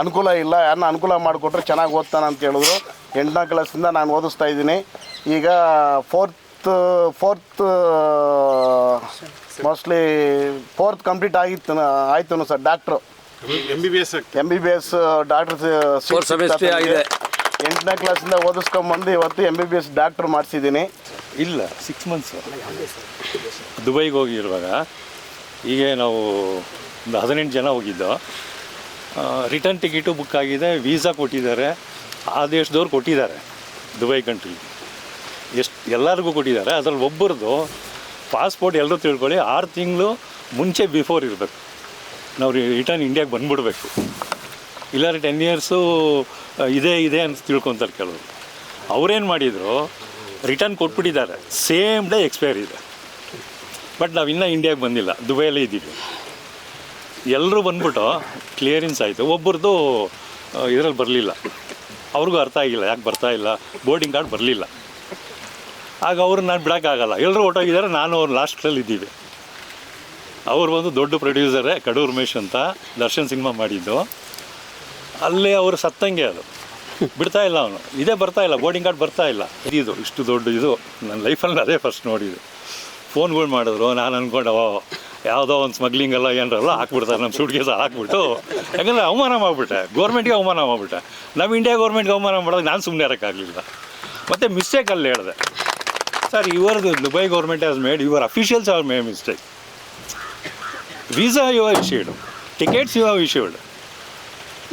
ಅನುಕೂಲ ಇಲ್ಲ. ಯಾರನ್ನ ಅನುಕೂಲ ಮಾಡಿಕೊಟ್ರೆ ಚೆನ್ನಾಗಿ ಓದ್ತಾನೆ ಅಂತ ಹೇಳಿದ್ರು ಎಂಟನೇ ಕ್ಲಾಸಿಂದ ನಾನು ಓದಿಸ್ತಾ ಇದ್ದೀನಿ. ಈಗ fourth fourth mostly fourth complete ಆಗಿತ್ತು ಆಯ್ತು sir doctor M B B S M B B S doctor ಆಗಿದೆ. ಎಂಟನೇ ಕ್ಲಾಸಿಂದ ಓದಿಸ್ಕೊಂಬಂದು ಇವತ್ತು M B B S doctor ಮಾಡಿಸಿದ್ದೀನಿ. ಇಲ್ಲ. ಸಿಕ್ಸ್ ಮಂತ್ಸ್ ದುಬೈಗೆ ಹೋಗಿರುವಾಗ ಈಗ ನಾವು ಒಂದು ಹದಿನೆಂಟು ಜನ ಹೋಗಿದ್ದು. ರಿಟರ್ನ್ ಟಿಕೆಟು ಬುಕ್ ಆಗಿದೆ ವೀಸಾ ಕೊಟ್ಟಿದ್ದಾರೆ ಆ ದೇಶದವ್ರು ಕೊಟ್ಟಿದ್ದಾರೆ ದುಬೈ ಕಂಟ್ರಿ ಎಷ್ಟು, ಎಲ್ಲರಿಗೂ ಕೊಟ್ಟಿದ್ದಾರೆ, ಅದರಲ್ಲಿ ಒಬ್ಬರದು ಪಾಸ್ಪೋರ್ಟ್ ಎಲ್ಲರೂ ತಿಳ್ಕೊಳ್ಳಿ, ಆರು ತಿಂಗಳು ಮುಂಚೆ ಬಿಫೋರ್ ಇರಬೇಕು. ನಾವು ರಿಟರ್ನ್ ಇಂಡಿಯಾಗೆ ಬಂದ್ಬಿಡ್ಬೇಕು. ಇಲ್ಲಾಂದ್ರೆ ಟೆನ್ ಇಯರ್ಸು ಇದೇ, ಇದೆ ಅಂತ ತಿಳ್ಕೊತಾರೆ ಕೆಲವರು. ಅವ್ರೇನು ಮಾಡಿದರು ರಿಟರ್ನ್ ಕೊಟ್ಬಿಟ್ಟಿದ್ದಾರೆ. ಸೇಮ್ ಡೇ ಎಕ್ಸ್ಪೈರ್ ಇದೆ. ಬಟ್ ನಾವು ಇನ್ನೂ ಇಂಡಿಯಾಗೆ ಬಂದಿಲ್ಲ. ದುಬೈಯಲ್ಲೇ ಇದ್ದೀವಿ. ಎಲ್ಲರೂ ಬಂದ್ಬಿಟ್ಟು ಕ್ಲಿಯರೆನ್ಸ್ ಆಯಿತು. ಒಬ್ಬರದು ಇದರಲ್ಲಿ ಬರಲಿಲ್ಲ. ಅವ್ರಿಗೂ ಅರ್ಥ ಆಗಿಲ್ಲ, ಯಾಕೆ ಬರ್ತಾ ಇಲ್ಲ? ಬೋರ್ಡಿಂಗ್ ಕಾರ್ಡ್ ಬರಲಿಲ್ಲ. ಆಗ ಅವ್ರು ನಾನು ಬಿಡೋಕ್ಕಾಗಲ್ಲ ಎಲ್ಲರೂ ಹೊಟ್ಟೋಗಿದ್ದಾರೆ ನಾನು ಅವ್ರು ಲಾಸ್ಟಲ್ಲಿ ಇದ್ದೀವಿ. ಅವ್ರು ಒಂದು ದೊಡ್ಡ ಪ್ರೊಡ್ಯೂಸರೇ ಕಡೂರ್ ರಮೇಶ್ ಅಂತ ದರ್ಶನ್ ಸಿನಿಮಾ ಮಾಡಿದ್ದು. ಅಲ್ಲೇ ಅವರು ಸತ್ತಂಗೆ ಅದು. ಬಿಡ್ತಾ ಇಲ್ಲ ಅವನು. ಇದೇ ಬರ್ತಾ ಇಲ್ಲ ಬೋರ್ಡಿಂಗ್ ಕಾರ್ಡ್ ಬರ್ತಾ ಇಲ್ಲ. ಇದು, ಇಷ್ಟು ದೊಡ್ಡ ಇದು ನನ್ನ ಲೈಫಲ್ಲಿ ಅದೇ ಫಸ್ಟ್ ನೋಡಿದ್ದು. ಫೋನ್ಗಳು ಮಾಡಿದ್ರು, ನಾನು ಅಂದ್ಕೊಂಡೆ ಯಾವುದೋ ಒಂದು ಸ್ಮಗ್ಲಿಂಗ್ ಎಲ್ಲ ಏನಾರಲ್ಲ ಹಾಕ್ಬಿಡ್ತಾರೆ ನಮ್ಮ ಸೂಟ್ ಕೇಸ ಹಾಕ್ಬಿಟ್ಟು. ಯಾಕಂದರೆ ಅವಮಾನ ಮಾಡಿಬಿಟ್ಟೆ. ಗೌರ್ಮೆಂಟ್ಗೆ ಅವಮಾನ ಮಾಡಿಬಿಟ್ಟೆ. ನಮ್ಮ ಇಂಡಿಯಾ ಗೌರ್ಮೆಂಟ್ಗೆ ಅವಮಾನ ಮಾಡೋದು ನಾನು ಸುಮ್ಮನೆ ಇರೋಕ್ಕಾಗಲಿಲ್ಲ ಮತ್ತು ಮಿಸ್ಟೇಕ್ ಅಲ್ಲಿ ಹೇಳಿದೆ. Sir ಇವರದು Dubai government has made your officials are may mistake visa you are issued tickets you are issued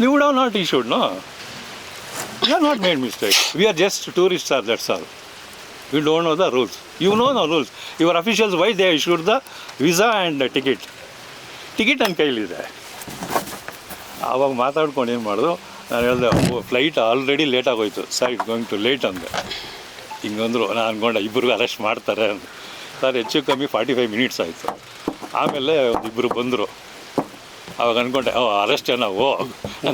ನೀವು would not issued no you are not made mistake we are just tourist are that's all you don't know the rules you know no rules your officials why they issued the visa and ticket ticket ನನ್ನ ಕೈಲಿದೆ ಆವಾಗ ಮಾತಾಡ್ಕೊಂಡು ಏನು ಮಾಡೋದು? ನಾನು ಹೇಳಿದೆ flight already late ಆಗೋಯ್ತು. Sir it going to late ಅಂದೆ. ಹಿಂಗಂದ್ರು ನಾನು ಅಂದ್ಕೊಂಡೆ ಇಬ್ಬರಿಗೂ ಅರೆಸ್ಟ್ ಮಾಡ್ತಾರೆ ಅಂತ ಸರ್, ಹೆಚ್ಚು ಕಮ್ಮಿ ಫಾರ್ಟಿ ಫೈವ್ ಮಿನಿಟ್ಸ್ ಆಯಿತು. ಆಮೇಲೆ ಇಬ್ಬರು ಬಂದರು. ಅವಾಗ ಅಂದ್ಕೊಂಡೆ ಓ ಅರೆಸ್ಟೇ ನಾವು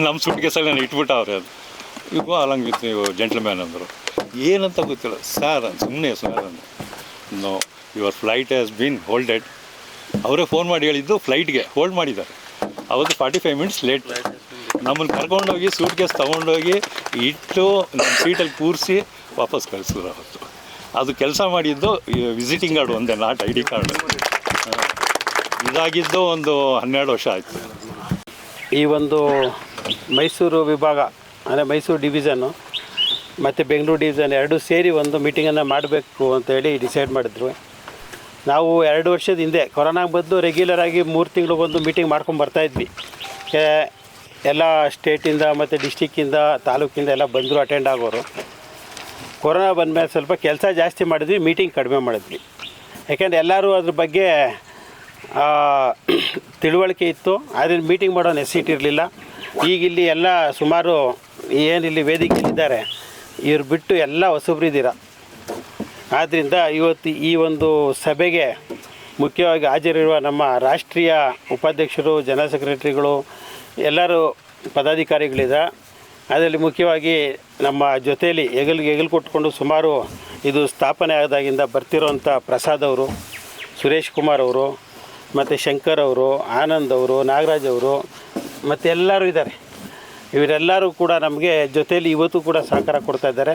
ನಮ್ಮ ಸೂಟ್ ಸಲ ನಾನು ಇಟ್ಬಿಟ್ಟವ್ರೆ ಅದು. ಇವು ಅಲಂಗ್ ವಿತ್ ನೀವು ಜೆಂಟ್ಲ್ಮ್ಯಾನ್ ಅಂದರು. ಏನಂತ ಗೊತ್ತಿಲ್ಲ. ಸರ್ ಸುಮ್ಮನೆ ಸರ್ ಅಂತ. No your flight has been holded ಅವರೇ ಫೋನ್ ಮಾಡಿ ಹೇಳಿದ್ದು ಫ್ಲೈಟ್ಗೆ ಹೋಲ್ಡ್ ಮಾಡಿದ್ದಾರೆ. ಅವತ್ತು ಫಾರ್ಟಿ ಫೈವ್ ಮಿನಿಟ್ಸ್ ಲೇಟ್ ನಮ್ಮನ್ನು ಕರ್ಕೊಂಡೋಗಿ ಸೂಟ್ ಕೇಸ್ ತೊಗೊಂಡೋಗಿ ಇಟ್ಟು ನಮ್ಮ ಸೀಟಲ್ಲಿ ಕೂರಿಸಿ ವಾಪಸ್ ಕಳಿಸಿದ್ರು ಅವತ್ತು. ಅದು ಕೆಲಸ ಮಾಡಿದ್ದು ವಿಸಿಟಿಂಗ್ ಕಾರ್ಡ್ ಒಂದೇ ನಾಟ್ ಐ ಡಿ ಕಾರ್ಡ್ ಇದಾಗಿದ್ದು ಒಂದು ಹನ್ನೆರಡು ವರ್ಷ ಆಯಿತು. ಈ ಒಂದು ಮೈಸೂರು ವಿಭಾಗ ಅಂದರೆ ಮೈಸೂರು ಡಿವಿಷನ್ನು ಮತ್ತು ಬೆಂಗಳೂರು ಡಿವಿಷನ್ ಎರಡೂ ಸೇರಿ ಒಂದು ಮೀಟಿಂಗನ್ನು ಮಾಡಬೇಕು ಅಂತೇಳಿ ಡಿಸೈಡ್ ಮಾಡಿದ್ರು. ನಾವು ಎರಡು ವರ್ಷದ ಹಿಂದೆ, ಕೊರೋನಾ ಬಂದು ರೆಗ್ಯುಲರ್ ಆಗಿ ಮೂರು ತಿಂಗಳು ಒಂದು ಮೀಟಿಂಗ್ ಮಾಡ್ಕೊಂಡು ಬರ್ತಾಯಿದ್ವಿ ಎಲ್ಲ ಸ್ಟೇಟಿಂದ ಮತ್ತು ಡಿಸ್ಟಿಕ್ಕಿಂದ ತಾಲೂಕಿಂದ ಎಲ್ಲ ಬಂದರು ಅಟೆಂಡ್ ಆಗೋರು. ಕೊರೋನಾ ಬಂದಮೇಲೆ ಸ್ವಲ್ಪ ಕೆಲಸ ಜಾಸ್ತಿ ಮಾಡಿದ್ವಿ ಮೀಟಿಂಗ್ ಕಡಿಮೆ ಮಾಡಿದ್ವಿ. ಯಾಕೆಂದರೆ ಎಲ್ಲರೂ ಅದ್ರ ಬಗ್ಗೆ ತಿಳುವಳಿಕೆ ಇತ್ತು. ಆದರೆ ಮೀಟಿಂಗ್ ಮಾಡೋ ನೆಸಿಟಿ ಇರಲಿಲ್ಲ. ಈಗ ಇಲ್ಲಿ ಎಲ್ಲ ಸುಮಾರು ಏನಿಲ್ಲಿ ವೇದಿಕೆಯಲ್ಲಿದ್ದಾರೆ ಇವ್ರು ಬಿಟ್ಟು ಎಲ್ಲ ಹೊಸಬ್ರಿದ್ದೀರ. ಆದ್ದರಿಂದ ಇವತ್ತು ಈ ಒಂದು ಸಭೆಗೆ ಮುಖ್ಯವಾಗಿ ಹಾಜರಿರುವ ನಮ್ಮ ರಾಷ್ಟ್ರೀಯ ಉಪಾಧ್ಯಕ್ಷರು ಜನ ಸೆಕ್ರೆಟರಿಗಳು, ಎಲ್ಲರೂ ಪದಾಧಿಕಾರಿಗಳಿದ್ದ ಅದರಲ್ಲಿ ಮುಖ್ಯವಾಗಿ ನಮ್ಮ ಜೊತೆಯಲ್ಲಿ ಹೆಗಲ್, ಹೆಗಲು ಕೊಟ್ಕೊಂಡು ಸುಮಾರು ಇದು ಸ್ಥಾಪನೆ ಆದಾಗಿಂದ ಬರ್ತಿರೋವಂಥ ಪ್ರಸಾದ್ ಅವರು, ಸುರೇಶ್ ಕುಮಾರ್ ಅವರು, ಮತ್ತು ಶಂಕರ್ ಅವರು, ಆನಂದ್ ಅವರು, ನಾಗರಾಜ್ ಅವರು, ಮತ್ತು ಎಲ್ಲರೂ ಇದ್ದಾರೆ. ಇವರೆಲ್ಲರೂ ಕೂಡ ನಮಗೆ ಜೊತೆಯಲ್ಲಿ ಇವತ್ತು ಕೂಡ ಸಹಕಾರ ಕೊಡ್ತಾ ಇದ್ದಾರೆ.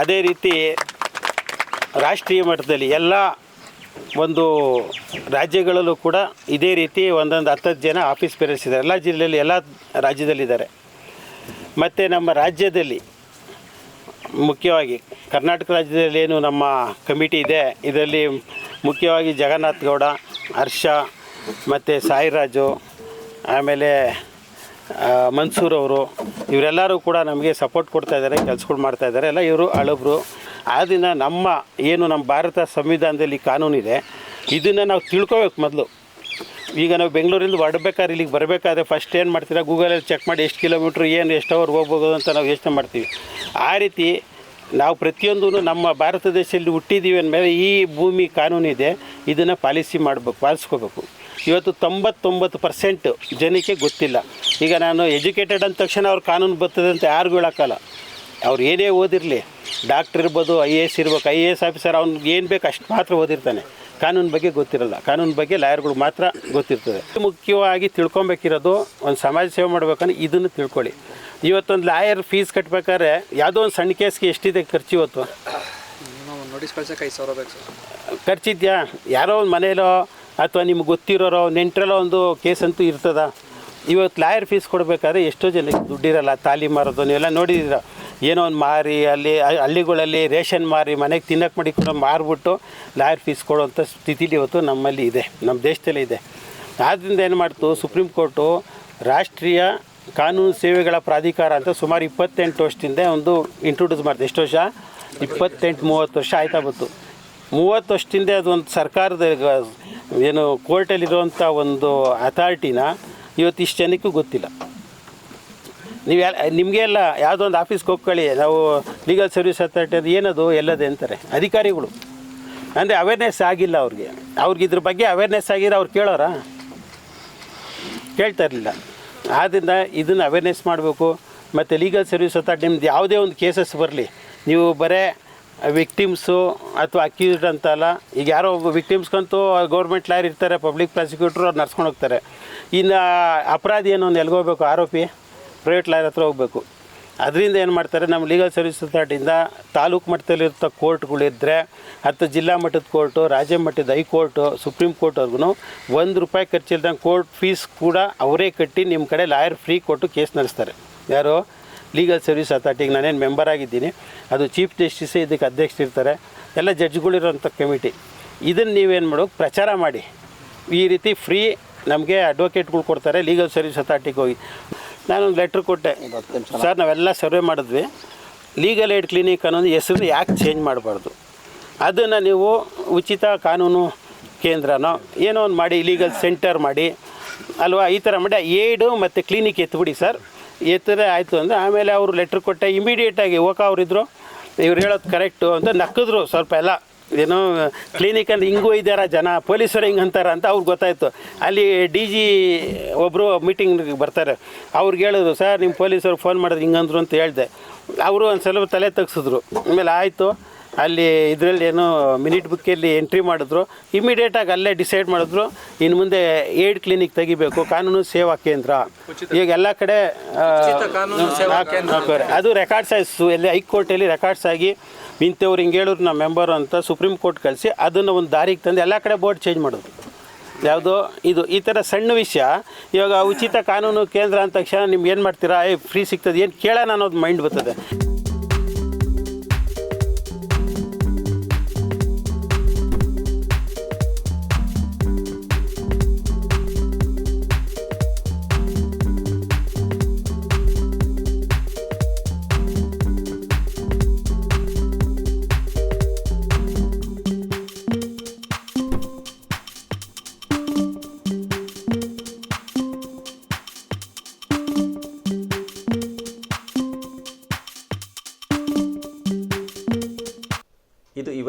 ಅದೇ ರೀತಿ ರಾಷ್ಟ್ರೀಯ ಮಟ್ಟದಲ್ಲಿ ಎಲ್ಲ ಒಂದು ರಾಜ್ಯಗಳಲ್ಲೂ ಕೂಡ ಇದೇ ರೀತಿ ಒಂದೊಂದು ಹತ್ತತ್ತು ಜನ ಆಫೀಸ್ ಪೇರೆಂಟ್ಸ್ ಇದ್ದಾರೆ ಎಲ್ಲ ಜಿಲ್ಲೆಯಲ್ಲಿ ಎಲ್ಲ ರಾಜ್ಯದಲ್ಲಿದ್ದಾರೆ. ಮತ್ತು ನಮ್ಮ ರಾಜ್ಯದಲ್ಲಿ ಮುಖ್ಯವಾಗಿ ಕರ್ನಾಟಕ ರಾಜ್ಯದಲ್ಲಿ ಏನು ನಮ್ಮ ಕಮಿಟಿ ಇದೆ. ಇದರಲ್ಲಿ ಮುಖ್ಯವಾಗಿ ಜಗನ್ನಾಥ್ ಗೌಡ, ಹರ್ಷ, ಮತ್ತು ಸಾಯಿರಾಜು, ಆಮೇಲೆ ಮನ್ಸೂರ್ ಅವರು, ಇವರೆಲ್ಲರೂ ಕೂಡ ನಮಗೆ ಸಪೋರ್ಟ್ ಕೊಡ್ತಾ ಇದ್ದಾರೆ, ಕೆಲಸಗಳು ಮಾಡ್ತಾ ಇದ್ದಾರೆ. ಎಲ್ಲ ಇವರು ಹಳಬ್ರು. ಆದ್ದರಿಂದ ನಮ್ಮ ಏನು ನಮ್ಮ ಭಾರತ ಸಂವಿಧಾನದಲ್ಲಿ ಕಾನೂನಿದೆ, ಇದನ್ನು ನಾವು ತಿಳ್ಕೊಬೇಕು ಮೊದಲು. ಈಗ ನಾವು ಬೆಂಗಳೂರಿಂದ ಹೊರಡ್ಬೇಕಾದ್ರೆ ಇಲ್ಲಿಗೆ ಬರಬೇಕಾದ್ರೆ ಫಸ್ಟ್ ಏನು ಮಾಡ್ತೀರಾ? ಗೂಗಲಲ್ಲಿ ಚೆಕ್ ಮಾಡಿ ಎಷ್ಟು ಕಿಲೋಮೀಟ್ರ್ ಏನು ಎಷ್ಟು ಅವರ್ ಹೋಗ್ಬೋದು ಅಂತ ನಾವು ಯೋಚನೆ ಮಾಡ್ತೀವಿ. ಆ ರೀತಿ ನಾವು ಪ್ರತಿಯೊಂದೂ ನಮ್ಮ ಭಾರತ ದೇಶದಲ್ಲಿ ಹುಟ್ಟಿದ್ದೀವಿ ಅಂದಮೇಲೆ ಈ ಭೂಮಿ ಕಾನೂನಿದೆ, ಇದನ್ನು ಪಾಲಿಸಿ ಮಾಡಬೇಕು, ಪಾಲಿಸ್ಕೋಬೇಕು. ಇವತ್ತು ತೊಂಬತ್ತೊಂಬತ್ತು ಪರ್ಸೆಂಟ್ ಜನಕ್ಕೆ ಗೊತ್ತಿಲ್ಲ. ಈಗ ನಾನು ಎಜುಕೇಟೆಡ್ ಅಂದ ತಕ್ಷಣ ಅವ್ರು ಕಾನೂನು ಬರ್ತದೆ ಅಂತ ಯಾರಿಗೂ ಹೇಳೋಕ್ಕಲ್ಲ ಅವ್ರು ಏನೇ ಓದಿರಲಿ ಡಾಕ್ಟ್ರ್ ಇರ್ಬೋದು ಐ ಎ ಎಸ್ ಇರ್ಬೇಕು ಐ ಎ ಎಸ್ ಆಫೀಸರ್ ಅವ್ನಿಗೆ ಏನು ಬೇಕು ಅಷ್ಟು ಮಾತ್ರ ಓದಿರ್ತಾನೆ. ಕಾನೂನು ಬಗ್ಗೆ ಗೊತ್ತಿರಲ್ಲ. ಕಾನೂನು ಬಗ್ಗೆ ಲಾಯರ್ಗಳು ಮಾತ್ರ ಗೊತ್ತಿರ್ತದೆ. ಮುಖ್ಯವಾಗಿ ತಿಳ್ಕೊಬೇಕಿರೋದು ಒಂದು ಸಮಾಜ ಸೇವೆ ಮಾಡ್ಬೇಕಂದ್ರೆ ಇದನ್ನು ತಿಳ್ಕೊಳ್ಳಿ. ಇವತ್ತೊಂದು ಲಾಯರ್ ಫೀಸ್ ಕಟ್ಬೇಕಾದ್ರೆ ಯಾವುದೋ ಒಂದು ಸಣ್ಣ ಕೇಸ್ಗೆ ಎಷ್ಟಿದೆ ಖರ್ಚು ಇವತ್ತು? ನೋಟಿಸ್ ಕಳ್ಸೋಕೆ ಐದು ಸಾವಿರ ಬೇಕು ಖರ್ಚಿದ್ಯಾ? ಯಾರೋ ಒಂದು ಮನೇಲೋ ಅಥವಾ ನಿಮ್ಗೆ ಗೊತ್ತಿರೋರೋ, ನೆಂಟ್ರೆಲ್ಲ ಒಂದು ಕೇಸ್ ಅಂತೂ ಇರ್ತದ. ಇವತ್ತು ಲಾಯರ್ ಫೀಸ್ ಕೊಡಬೇಕಾದ್ರೆ ಎಷ್ಟೋ ಜನಕ್ಕೆ ದುಡ್ಡಿರಲ್ಲ, ತಾಲಿ ಮಾರೋದು, ನೀವೆಲ್ಲ ನೋಡಿದಿರ. ಏನೋ ಒಂದು ಮಾರಿ, ಅಲ್ಲಿ, ಹಳ್ಳಿಗಳಲ್ಲಿ ರೇಷನ್ ಮಾರಿ, ಮನೆಗೆ ತಿನ್ನಕ್ಕೆ ಕೂಡ ಮಾರಿಬಿಟ್ಟು ಲಾಯರ್ ಫೀಸ್ ಕೊಡುವಂಥ ಸ್ಥಿತಿಲಿ ಇವತ್ತು ನಮ್ಮಲ್ಲಿ ಇದೆ ನಮ್ಮ ದೇಶದಲ್ಲೇ ಇದೆ. ಆದ್ದರಿಂದ ಏನು ಮಾಡ್ತು, ಸುಪ್ರೀಂ ಕೋರ್ಟು ರಾಷ್ಟ್ರೀಯ ಕಾನೂನು ಸೇವೆಗಳ ಪ್ರಾಧಿಕಾರ ಅಂತ ಸುಮಾರು ಇಪ್ಪತ್ತೆಂಟು ವರ್ಷದಿಂದ ಒಂದು ಇಂಟ್ರೊಡ್ಯೂಸ್ ಮಾಡಿದೆ ಎಷ್ಟು ವರ್ಷ? ಇಪ್ಪತ್ತೆಂಟು, ಮೂವತ್ತು ವರ್ಷ ಆಯ್ತಾ ಬಂತು. ಮೂವತ್ತು ವರ್ಷದಿಂದ ಅದೊಂದು ಸರ್ಕಾರದ ಏನು ಕೋರ್ಟಲ್ಲಿರುವಂಥ ಒಂದು ಅಥಾರಿಟಿನ ಇವತ್ತು ಇಷ್ಟು ಜನಕ್ಕೂ ಗೊತ್ತಿಲ್ಲ. ನೀವು ನಿಮಗೆ ಎಲ್ಲ ಯಾವುದೋ ಒಂದು ಆಫೀಸ್ಗೆ ಹೋಗ್ಕೊಳ್ಳಿ, ನಾವು ಲೀಗಲ್ ಸರ್ವಿಸ್ ಅಥಾರಿಟಿ ಅದು ಏನದು ಎಲ್ಲದೆ ಅಂತಾರೆ, ಅಧಿಕಾರಿಗಳು. ಅಂದರೆ ಅವೇರ್ನೆಸ್ ಆಗಿಲ್ಲ ಅವ್ರಿಗೆ. ಅವ್ರಿಗೆ ಇದ್ರ ಬಗ್ಗೆ ಅವೇರ್ನೆಸ್ ಆಗಿರೋ ಅವ್ರು ಕೇಳೋರ? ಕೇಳ್ತಾ ಇರಲಿಲ್ಲ. ಆದ್ದರಿಂದ ಇದನ್ನು ಅವೇರ್ನೆಸ್ ಮಾಡಬೇಕು. ಮತ್ತು ಲೀಗಲ್ ಸರ್ವಿಸ್ ಅಥಾರಿಟಿ ನಿಮ್ದು ಯಾವುದೇ ಒಂದು ಕೇಸಸ್ ಬರಲಿ, ನೀವು ಬರೇ ವಿಕ್ಟಿಮ್ಸು ಅಥವಾ ಅಕ್ಯೂಸ್ಡ್ ಅಂತಲ್ಲ, ಈಗ ಯಾರೋ ಒಬ್ಬ ವಿಕ್ಟಿಮ್ಸ್ಗಂತೂ ಗೌರ್ಮೆಂಟ್ ಲಾಯರ್ ಇರ್ತಾರೆ, ಪಬ್ಲಿಕ್ ಪ್ರಾಸಿಕ್ಯೂಟ್ರು ಅವ್ರು ನಡ್ಸ್ಕೊಂಡು ಹೋಗ್ತಾರೆ. ಇನ್ನು ಅಪರಾಧಿ ಏನೋ ಒಂದು ಎಲ್ಗೋಗ್ಬೇಕು, ಆರೋಪಿ, ಪ್ರೈವೇಟ್ ಲಾಯರ್ ಹತ್ರ ಹೋಗಬೇಕು. ಅದರಿಂದ ಏನು ಮಾಡ್ತಾರೆ, ನಮ್ಮ ಲೀಗಲ್ ಸರ್ವಿಸ್ ಅಥಾರಿಟಿಯಿಂದ ತಾಲೂಕು ಮಟ್ಟದಲ್ಲಿರ್ತ ಕೋರ್ಟ್ಗಳಿದ್ದರೆ ಅಥವಾ ಜಿಲ್ಲಾ ಮಟ್ಟದ ಕೋರ್ಟು, ರಾಜ್ಯ ಮಟ್ಟದ ಹೈಕೋರ್ಟು ಸುಪ್ರೀಂ ಕೋರ್ಟ್ವರೆಗೂ ಒಂದು ರೂಪಾಯಿ ಖರ್ಚಿಲ್ದಂಗೆ ಕೋರ್ಟ್ ಫೀಸ್ ಕೂಡ ಅವರೇ ಕಟ್ಟಿ ನಿಮ್ಮ ಕಡೆ ಲಾಯರ್ ಫ್ರೀ ಕೊಟ್ಟು ಕೇಸ್ ನಡೆಸ್ತಾರೆ. ಯಾರು? ಲೀಗಲ್ ಸರ್ವಿಸ್ ಅಥಾರಿಟಿಗೆ ನಾನೇನು ಮೆಂಬರ್ ಆಗಿದ್ದೀನಿ. ಅದು ಚೀಫ್ ಜಸ್ಟಿಸೇ ಇದಕ್ಕೆ ಅಧ್ಯಕ್ಷರಿರ್ತಾರೆ. ಎಲ್ಲ ಜಡ್ಜ್ಗಳಿರೋಂಥ ಕಮಿಟಿ ಇದನ್ನು ನೀವೇನು ಮಾಡೋಕೆ ಪ್ರಚಾರ ಮಾಡಿ. ಈ ರೀತಿ ಫ್ರೀ ನಮಗೆ ಅಡ್ವೊಕೇಟ್ಗಳು ಕೊಡ್ತಾರೆ ಲೀಗಲ್ ಸರ್ವಿಸ್ ಅಥಾರಿಟಿಗೆ ಹೋಗಿ. ನಾನೊಂದು ಲೆಟ್ರ್ ಕೊಟ್ಟೆ. ಸರ್ ನಾವೆಲ್ಲ ಸರ್ವೆ ಮಾಡಿದ್ವಿ. ಲೀಗಲ್ ಏಡ್ ಕ್ಲಿನಿಕ್ ಅನ್ನೋದು ಹೆಸರು ಯಾಕೆ ಚೇಂಜ್ ಮಾಡಬಾರ್ದು? ಅದನ್ನು ನೀವು ಉಚಿತ ಕಾನೂನು ಕೇಂದ್ರನೋ ಏನೋ ಒಂದು ಮಾಡಿ ಲೀಗಲ್ ಸೆಂಟರ್ ಮಾಡಿ ಅಲ್ವಾ? ಈ ಥರ ಮಾಡಿ ಏಡು ಮತ್ತು ಕ್ಲಿನಿಕ್ ಎತ್ಬಿಡಿ ಸರ್ ಎತ್ತರೆ ಆಯಿತು ಅಂದರೆ ಆಮೇಲೆ ಅವರು ಲೆಟ್ರ್ ಕೊಟ್ಟೆ ಇಮಿಡಿಯೇಟಾಗಿ ಓಕ ಅವರಿದ್ದರು ಇವ್ರು ಹೇಳೋದು ಕರೆಕ್ಟು ಅಂತ ನಕ್ಕಿದ್ರು ಸ್ವಲ್ಪ ಎಲ್ಲ. ಏನೋ ಕ್ಲಿನಿಕ್ ಅಂದ್ರೆ ಹಿಂಗೂ ಇದ್ದಾರ ಜನ, ಪೊಲೀಸರು ಹಿಂಗೆ ಅಂತಾರ ಅಂತ ಅವ್ರಿಗೆ ಗೊತ್ತಾಯಿತು. ಅಲ್ಲಿ ಡಿ ಜಿ ಒಬ್ಬರು ಮೀಟಿಂಗ್ ಬರ್ತಾರೆ. ಅವ್ರಿಗೆ ಹೇಳಿದ್ರು, ಸರ್ ನಿಮ್ಮ ಪೊಲೀಸರು ಫೋನ್ ಮಾಡಿದ್ರು ಹಿಂಗಂದ್ರು ಅಂತ ಹೇಳಿದೆ. ಅವರು ಒಂದು ಸ್ವಲ್ಪ ತಲೆ ತಗ್ಸಿದ್ರು. ಆಮೇಲೆ ಆಯಿತು. ಅಲ್ಲಿ ಇದರಲ್ಲಿ ಏನೋ ಮಿನಿಟ್ ಬುಕ್ಕಲ್ಲಿ ಎಂಟ್ರಿ ಮಾಡಿದ್ರು. ಇಮಿಡಿಯೇಟಾಗಿ ಅಲ್ಲೇ ಡಿಸೈಡ್ ಮಾಡಿದ್ರು ಇನ್ನು ಮುಂದೆ ಏಡ್ ಕ್ಲಿನಿಕ್ ತೆಗಿಬೇಕು ಕಾನೂನು ಸೇವಾ ಕೇಂದ್ರ. ಈಗ ಎಲ್ಲ ಕಡೆ. ಅದು ರೆಕಾರ್ಡ್ಸ್ ಆಯಿತು. ಎಲ್ಲಿ ಹೈಕೋರ್ಟಲ್ಲಿ ರೆಕಾರ್ಡ್ಸ್ ಆಗಿ ಇಂಥವ್ರು ಹಿಂಗೆ ಹೇಳೋರು ನಮ್ಮ ಮೆಂಬರು ಅಂತ ಸುಪ್ರೀಂ ಕೋರ್ಟ್ ಕಳಿಸಿ ಅದನ್ನು ಒಂದು ದಾರಿಗೆ ತಂದು ಎಲ್ಲ ಕಡೆ ಬೋರ್ಡ್ ಚೇಂಜ್ ಮಾಡೋದು. ಯಾವುದೋ? ಇದು ಈ ಥರ ಸಣ್ಣ ವಿಷಯ. ಇವಾಗ ಉಚಿತ ಕಾನೂನು ಕೇಂದ್ರ ಅಂದ ತಕ್ಷಣ ನಿಮ್ಗೆ ಏನು ಮಾಡ್ತೀರಾ? ಏ ಫ್ರೀ ಸಿಗ್ತದೆ. ಏನು ಕೇಳೋಣ ಅನ್ನೋದು ಮೈಂಡ್ ಬರ್ತದೆ.